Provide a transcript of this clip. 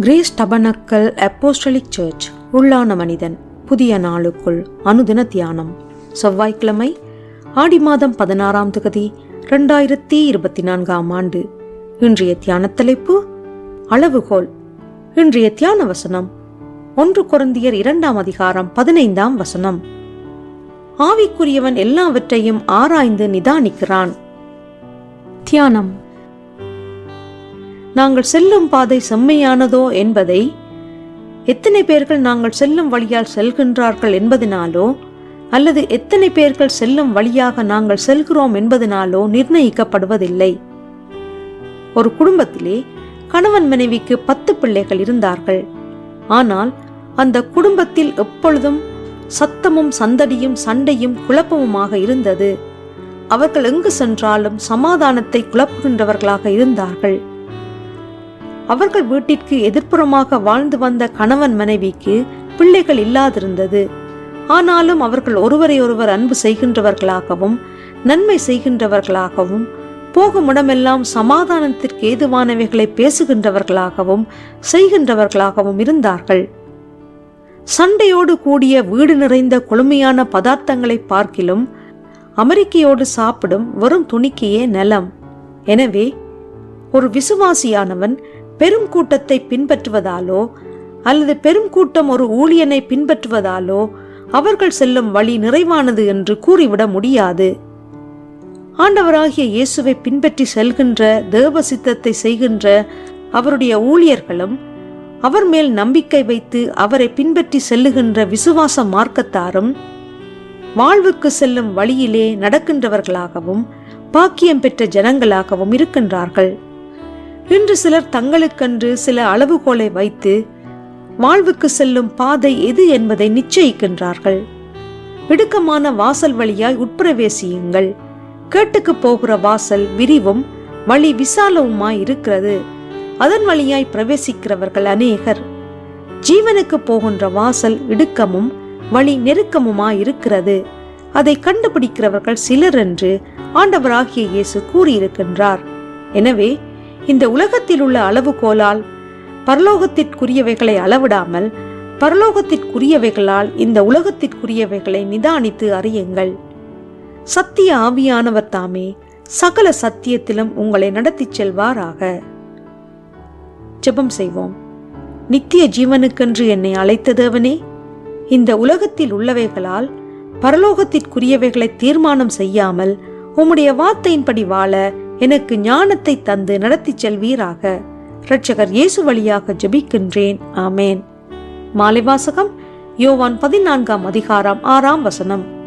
Grace tabernacle apostolic search உள்ளான மனிதன் புதிய நாளுக்குள் அனுதின தியானம். செவ்வாய்க்கிழமை ஆடி மாதம் பதினாறாம் தொகுதி ரெண்டாயிரத்தி இருபத்தி நான்காம் ஆண்டு. இன்றைய தியான தலைப்பு அளவுகோல். இன்றைய தியான வசனம் ஒன்று குறந்தியர் இரண்டாம் அதிகாரம் பதினைந்தாம் வசனம். ஆவிக்குரியவன் எல்லாவற்றையும் ஆராய்ந்து நிதானிக்கிறான். தியானம். நாங்கள் செல்லும் பாதை செம்மையானதோ என்பதை எத்தனை பேர்கள் நாங்கள் செல்லும் வழியால் செல்கின்றார்கள் என்பதனாலோ அல்லது எத்தனை பேர்கள் செல்லும் வழியாக நாங்கள் செல்கிறோம் என்பதனாலோ நிர்ணயிக்கப்படுவதில்லை. ஒரு குடும்பத்திலே கணவன் மனைவிக்கு பத்து பிள்ளைகள் இருந்தார்கள். ஆனால் அந்த குடும்பத்தில் எப்பொழுதும் சத்தமும் சந்தடியும் சண்டையும் குழப்பமுமாக இருந்தது. அவர்கள் எங்கு சென்றாலும் சமாதானத்தை குழப்புகின்றவர்களாக இருந்தார்கள். அவர்கள் வீட்டிற்கு எதிர்ப்புறமாக வாழ்ந்து வந்த கணவன் மனைவிக்கு பிள்ளைகள் இல்லாதிருந்தது. ஆனாலும் அவர்கள் ஒருவரை ஒருவர் அன்பு செய்கின்றவர்களாகவும் நன்மை செய்கின்றவர்களாகவும் போகும் இடமெல்லாம் சமாதானத்திற்கு ஏதுவானவைகளை பேசுகின்றவர்களாகவும் செய்கின்றவர்களாகவும் இருந்தார்கள். சண்டையோடு கூடிய வீடு நிறைந்த கொழுமையான பதார்த்தங்களை பார்க்கிலும் அமெரிக்கையோடு சாப்பிடும் வெறும் துணிக்கையே நலம். எனவே ஒரு விசுவாசியானவன் பெரும் கூட்டத்தை பின்பற்றுவதாலோ அல்லது பெரும் கூட்டம் ஒரு ஊழியனை பின்பற்றுவதாலோ அவர்கள் செல்லும் வழி நிறைவானது என்று கூறிவிட முடியாது. ஆண்டவராகிய இயேசுவை பின்பற்றி செல்கின்ற தேவ சித்தத்தை செய்கின்ற அவருடைய ஊழியர்களும் அவர் மேல் நம்பிக்கை வைத்து அவரை பின்பற்றி செல்லுகின்ற விசுவாச மார்க்கத்தாரும் வாழ்வுக்கு செல்லும் வழியிலே நடக்கின்றவர்களாகவும் பாக்கியம் பெற்ற ஜனங்களாகவும் இருக்கின்றார்கள். இன்று சிலர் தங்களுக்கென்று சில அளவுகோலை வைத்து வாழ்வுக்கு செல்லும் பாதை எது என்பதை நிச்சயிக்கின்றார்கள். இடுக்கமான வாசல் வழியாய் உட்பிரவேசியுங்கள். கேட்டுக்கு போகிற வாசல் விரிவும் வழி விசாலவுமாய் இருக்கிறது. அதன் வழியாய் பிரவேசிக்கிறவர்கள் அநேகர். ஜீவனுக்கு போகின்ற வாசல் இடுக்கமும் வழி நெருக்கமுமாய் இருக்கிறது. அதை கண்டுபிடிக்கிறவர்கள் சிலர் என்று ஆண்டவராகிய இயேசு கூறியிருக்கின்றார். எனவே இந்த உலகத்தில் உள்ள அளவுகோலால் பரலோகத்திற்குரியவைகளை அளவிடாமல் பரலோகத்திற்குரியவைகளால் இந்த உலகத்திற்குரியவைகளை நிதானித்து அறியுங்கள். சத்திய ஆவியானவர் தாமே சகல சத்தியத்திலும் உங்களை நடத்திச் செல்வாராக. ஜெபம் செய்வோம். நித்திய ஜீவனுக்கென்று என்னை அழைத்த தேவனே இந்த உலகத்தில் உள்ளவைகளால் பரலோகத்திற்குரியவைகளை தீர்மானம் செய்யாமல் உம்முடைய வார்த்தையின்படி வாழ எனக்கு ஞானத்தை தந்து நடத்திச் செல்வீராக. இரட்சகர் இயேசு வழியாக ஜெபிக்கின்றேன். ஆமேன். மாலை வாசகம் யோவான் பதினான்காம் அதிகாரம் ஆறாம் வசனம்.